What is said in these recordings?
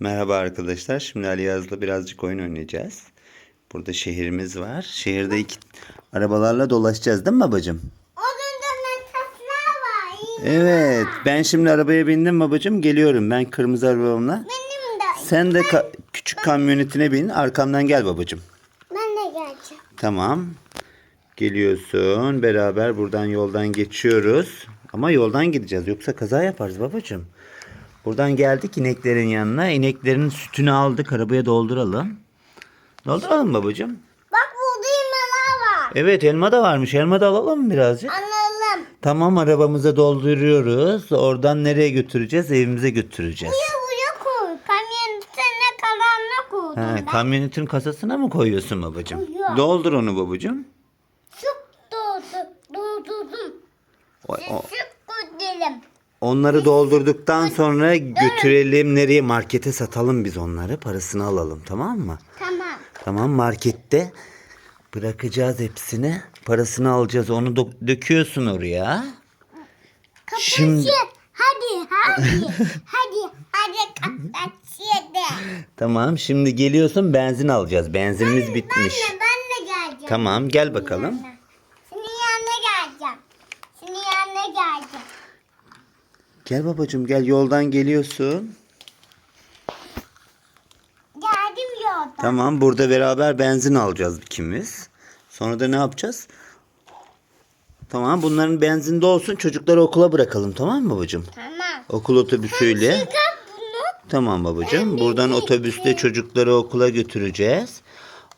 Merhaba arkadaşlar. Şimdi Ali Yaz'la birazcık oyun oynayacağız. Burada şehrimiz var. Şehirde iki arabalarla dolaşacağız değil mi babacığım? Orada metaslar var. Evet. Ben şimdi arabaya bindim babacığım. Geliyorum ben kırmızı arabamla. Benim de. Sen de ka- küçük kamyonetine bin. Arkamdan gel babacığım. Ben de geleceğim. Tamam. Geliyorsun. Beraber buradan yoldan geçiyoruz. Ama yoldan gideceğiz. Yoksa kaza yaparız babacığım. Buradan geldik ineklerin yanına. İneklerin sütünü aldık. Arabaya dolduralım. Dolduralım babacığım. Bak burada imeler var. Evet elma da varmış. Elma da alalım mı birazcık? Anladım. Tamam arabamıza dolduruyoruz. Oradan nereye götüreceğiz? Evimize götüreceğiz. Buraya buraya koy. Kamyon üstüne kalanına koydum ben. kamyonetin kasasına mı koyuyorsun babacığım? Koyuyorum. Doldur onu babacığım. Çok doldu. Doldurdum. O- o-. onları doldurduktan sonra götürelim nereye? Markete satalım biz onları. Parasını alalım tamam mı? Tamam. Tamam markette bırakacağız hepsini. Parasını alacağız. Onu dö- döküyorsun oraya. Kapatı. Şimdi- Hadi hadi. hadi hadi kapatı de. Tamam şimdi geliyorsun benzin alacağız. Benzinimiz bitmiş. Ben de, ben de geleceğim. Tamam gel bakalım. Senin yanına geleceğim. Senin yanına geleceğim. Gel babacığım gel yoldan geliyorsun. Geldim yolda. Tamam burada beraber benzin alacağız ikimiz. Sonra da ne yapacağız? Tamam bunların benzinde olsun çocukları okula bırakalım tamam mı babacığım? Tamam. Okul otobüsüyle. Çıkar bunu. Tamam babacığım. Buradan otobüste çocukları okula götüreceğiz.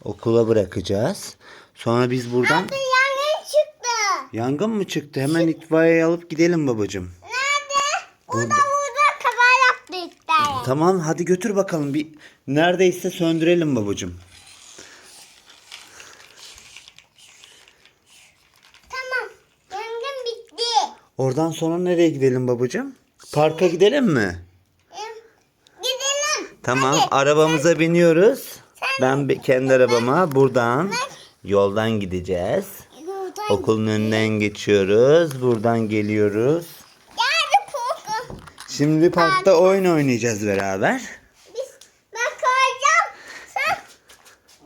Okula bırakacağız. Sonra biz buradan... Abi yangın çıktı. Yangın mı çıktı? Hemen itfaiyeyi alıp gidelim babacığım. Burada burada kaza yaptı işte. Tamam hadi götür bakalım. Bir neredeyse söndürelim babacığım. Tamam. Yangın bitti. Oradan sonra nereye gidelim babacığım? Parka gidelim mi? Gidelim. Tamam Hadi. arabamıza biniyoruz. Ben bir- kendi arabama buradan yoldan gideceğiz. Yoldan Okulun önünden geçiyoruz. Buradan geliyoruz. Şimdi parkta oyun oynayacağız beraber. Biz ben koyacağım. Sen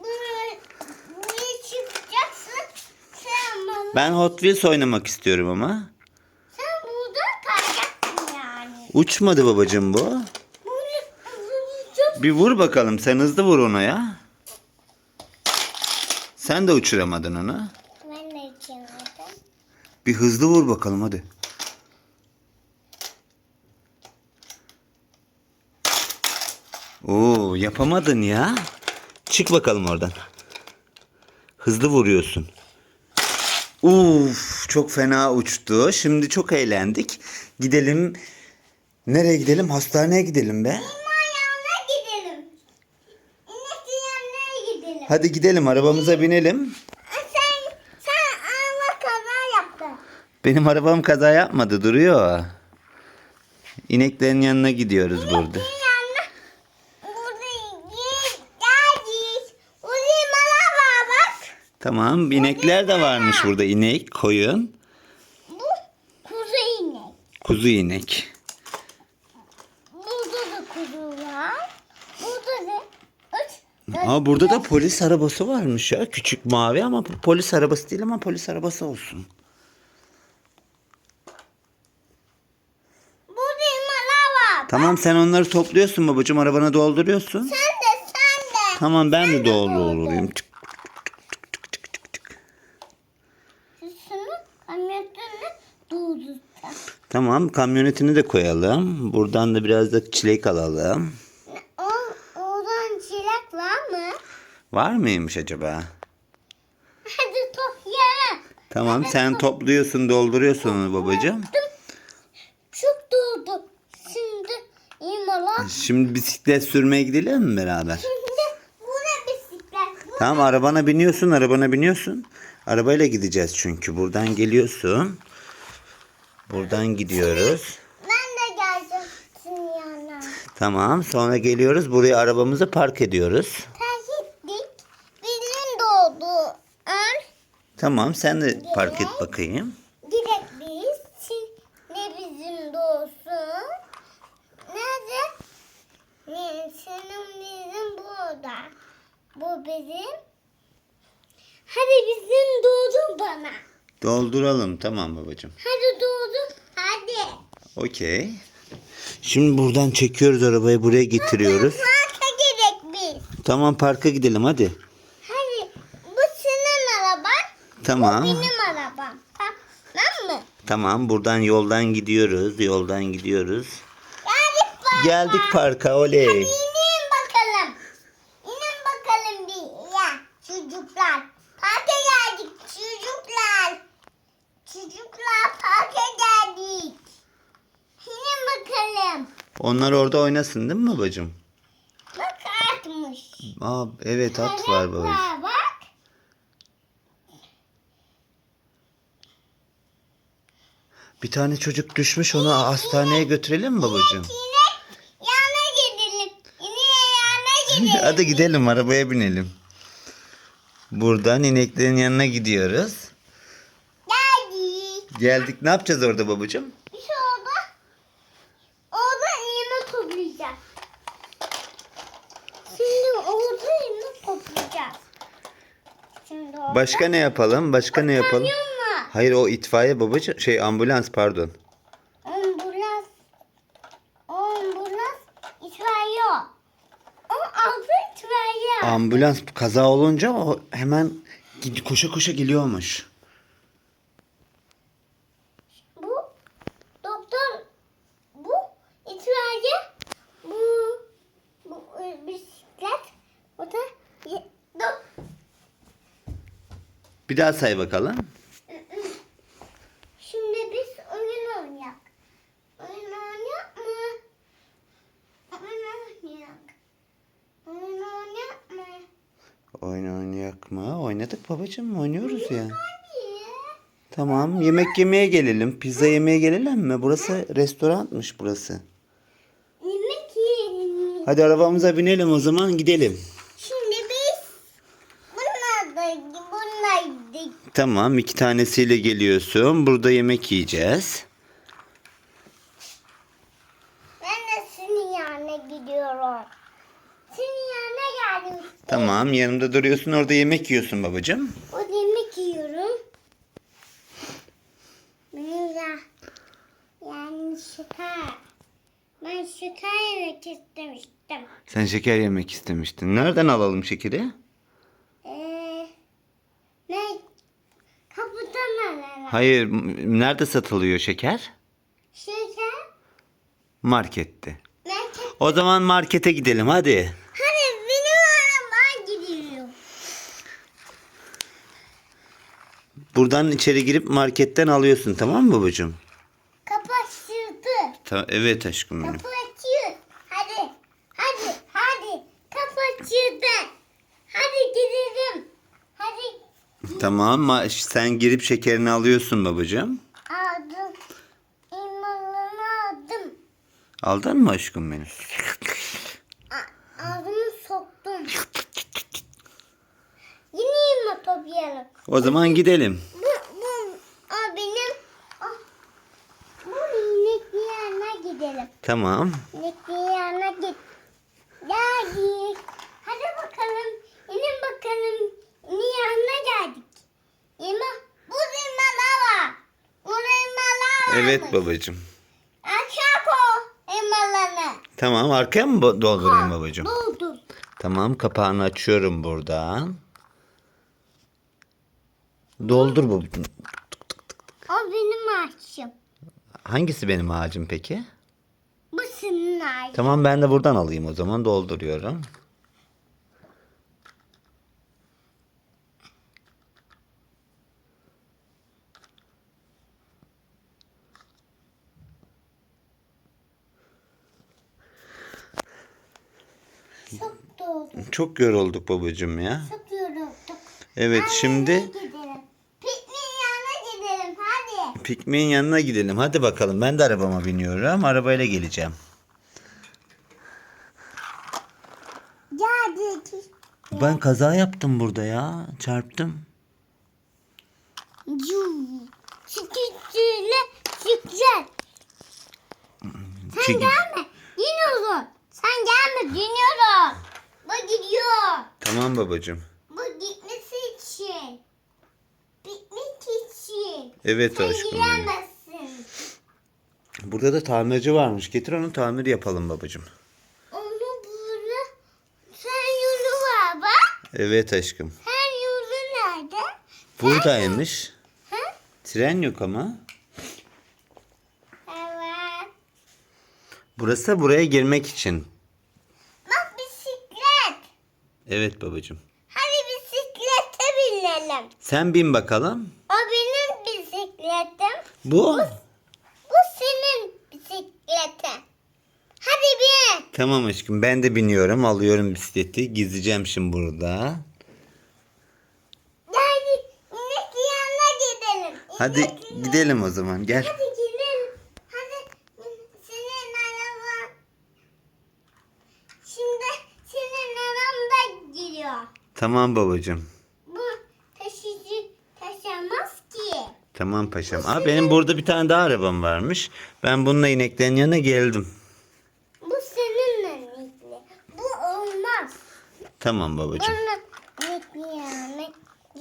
buraya, çıkacaksın. Sen bana. Ben Hot Wheels oynamak istiyorum ama. Sen burada kalacaksın yani. Uçmadı babacığım bu. Bir vur bakalım. Sen hızlı vur ona ya. Sen de uçuramadın onu. Ben de içiyorum. Bir hızlı vur bakalım hadi. Oo yapamadın ya. Çık bakalım oradan. Hızlı vuruyorsun. Uf çok fena uçtu. Şimdi çok eğlendik. Gidelim. Nereye gidelim? Hastaneye gidelim be. Gidelim. Gidelim. Hadi gidelim arabamıza binelim. Sen, sen ama kaza yaptın. Benim arabam kaza yapmadı duruyor. İneklerin yanına gidiyoruz burada git, geldik. Burada imalar var bak. Tamam inekler de varmış burada inek, koyun, Bu kuzu inek. kuzu inek. Burada da kuzu var. Burada da üç, Aa burada da polis arabası varmış ya. Küçük mavi ama bu polis arabası değil ama polis arabası olsun. Burada imalar var. Tamam sen onları topluyorsun babacığım arabana dolduruyorsun. Sen de sen de. Tamam ben de doldurayım. Tık. Şunu Tamam kamyonetini de koyalım. Buradan da biraz da çilek alalım. O, oradan çilek var mı? Var mıymış acaba? Hadi toplayalım. Tamam sen topluyorsun dolduruyorsun onu babacığım. Çok doldu. Şimdi imalar. Şimdi bisiklet sürmeye gidelim mi beraber? Şimdi bu ne bisiklet? Tamam arabana biniyorsun arabana biniyorsun. Arabayla gideceğiz çünkü. Buradan geliyorsun. Buradan gidiyoruz. Ben de geleceğim senin yanına. Tamam sonra geliyoruz. Buraya arabamızı park ediyoruz. Terk ettik. Bizim doldu. Ön. Tamam sen de park et bakayım. Direkt biz. Şimdi bizim de olsun. Nerede? Ne, senin bizim burada. Bu bizim. Hadi bizim doğdu bana. Dolduralım tamam babacığım. Doğdu. Hadi. Okey. Şimdi buradan çekiyoruz arabayı buraya getiriyoruz. Parka gerek biz. Tamam parka gidelim hadi. Hadi bu senin araban. Tamam. Benim arabam. Tamam mı? Tamam buradan yoldan gidiyoruz. Yoldan gidiyoruz. Geldik parka. Geldik parka oley. İnin bakalım. İnin bakalım bir ya çocuklar. Parka geldik çocuklar. Çocuklar parka geldik. İnin bakalım. Onlar orada oynasın değil mi babacığım? Bak atmış. Aa, evet at var babacığım. Bak. Bir tane çocuk düşmüş onu hastaneye götürelim mi babacığım? İnek yana gidelim. İneğe yana gidelim. Hadi gidelim arabaya binelim. Buradan ineklerin yanına gidiyoruz. Geldik. Geldik ne yapacağız orada babacığım? Bir şey oldu. Orada iğne toplayacağız. Şimdi orada iğne toplayacağız. Şimdi orada. Başka ne yapalım? Başka ne yapalım? Hayır o itfaiye babacığım. Şey ambulans pardon. Ambulans. Ambulans itfaiye. o. O altı itfaiye. Ambulans kaza olunca o hemen koşa koşa geliyormuş. Bu doktor bu itfaiye bu bu e, bisiklet o da ye- do, Bir daha say bakalım. Şimdi biz oyun oynayak. Oyun oynayak mı? Oyun oynayak. Oyun oynayak mı? Oyun oynayak mı? Oynadık babacığım oynuyoruz ya. Tamam yemek yemeye gelelim. Pizza yemeye gelelim mi? Burası restoranmış burası. Yemek yiyelim. Hadi arabamıza binelim o zaman gidelim. Şimdi biz bunlar da bunlar da Tamam iki tanesiyle geliyorsun. Burada yemek yiyeceğiz. ben de senin yanına gidiyorum. Senin yanına geldim. Tamam yanımda duruyorsun orada yemek yiyorsun babacığım. O yemek yiyorum. Benim ya yani şeker. Ben şeker yemek istemiştim. Sen şeker yemek istemiştin. Nereden alalım şekeri? Ee, ne? Alalım. Hayır nerede satılıyor şeker? Şeker. Markette. Ne? O zaman markete gidelim hadi. Hadi benim arabam gidiyor. Buradan içeri girip marketten alıyorsun tamam mı babacığım? Kapı açıldı. Ta- evet aşkım benim. Kapı açıyor. Hadi. Hadi. Hadi. Kapı açıldı. Hadi gidelim. Hadi. Tamam ma- sen girip şekerini alıyorsun babacığım. Aldım. İmanını aldım. Aldın mı aşkım benim? A- Ağzımı soktum. Yine mi toplayalım? O zaman gidelim. Bu, bu, o benim. O, bu inekli yerine gidelim. Tamam. İnekli yerine git. Geldik. Hadi bakalım. İnin bakalım. İnin yanına geldik. İma, bu imalar var. Bu imalar var. Evet babacığım. Aşağı koy imalarını. Tamam arkaya mı doldurayım babacığım? Doldur. Tamam kapağını açıyorum buradan. Doldur babacığım. O benim ağaçım. Hangisi benim ağacım peki? Bu senin ağacın. Tamam ben de buradan alayım o zaman dolduruyorum. Çok. Çok yorulduk babacığım ya. Çok yorulduk. Evet Hadi şimdi gidelim. Pikniğin yanına gidelim hadi. pikniğin yanına gidelim. Hadi bakalım ben de arabama biniyorum. Arabayla geleceğim. Geldik. Ben kaza yaptım burada ya. Çarptım. Yuu. Sıkıntıyla çıkacağız. Sen gelme. Yine olur. Sen gelme dinliyorum. Bu gidiyor. Tamam babacığım. Bu gitmesi için. Bitmek için. Evet Sen aşkım benim. giremezsin. Burada da tamirci varmış. Getir onu tamir yapalım babacığım. Onu burada. Sen yolu var bak. Evet aşkım. Sen yolu nerede? Buradaymış. Ha? Tren yok ama. Evet. Burası da buraya girmek için. Evet babacığım. Hadi bisiklete binelim. Sen bin bakalım. O benim bisikletim. Bu. Bu senin bisikletin. Hadi bin. Tamam aşkım ben de biniyorum. Alıyorum bisikleti. Gizleyeceğim şimdi burada. Hadi inek yanına gidelim. Hadi yanına- gidelim o zaman. Gel. Hadi gidelim. Hadi senin araban. Şimdi senin araban da giriyor. Tamam babacığım. Bu taşıcı taşımaz ki. Tamam paşam. Aa, benim burada bir tane daha arabam varmış. Ben bununla ineklerin yanına geldim. Bu seninle ilgili. Bu olmaz. Tamam babacığım. Bununla inek yanına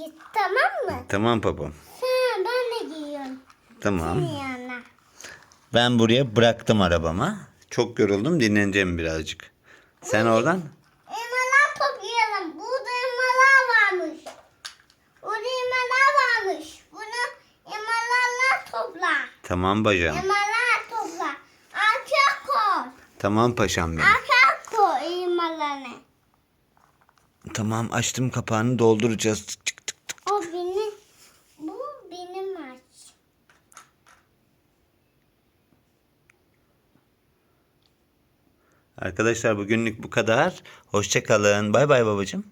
git tamam mı? Tamam babam. Sen ben de giyiyorum. Tamam. Senin yanına. Ben buraya bıraktım arabama. Çok yoruldum dinleneceğim birazcık. Sen oradan? Elmalar toplayalım. Burada elmalar varmış. Burada elmalar varmış. Bunu elmalarla topla. Tamam bacım. Elmalar topla. Arka koy. Tamam paşam benim. Arka koy elmalarını. Tamam açtım kapağını dolduracağız. Tık tık tık tık. O benim. Bu benim aç. Arkadaşlar bugünlük bu kadar. Hoşça kalın. Bay bay babacığım.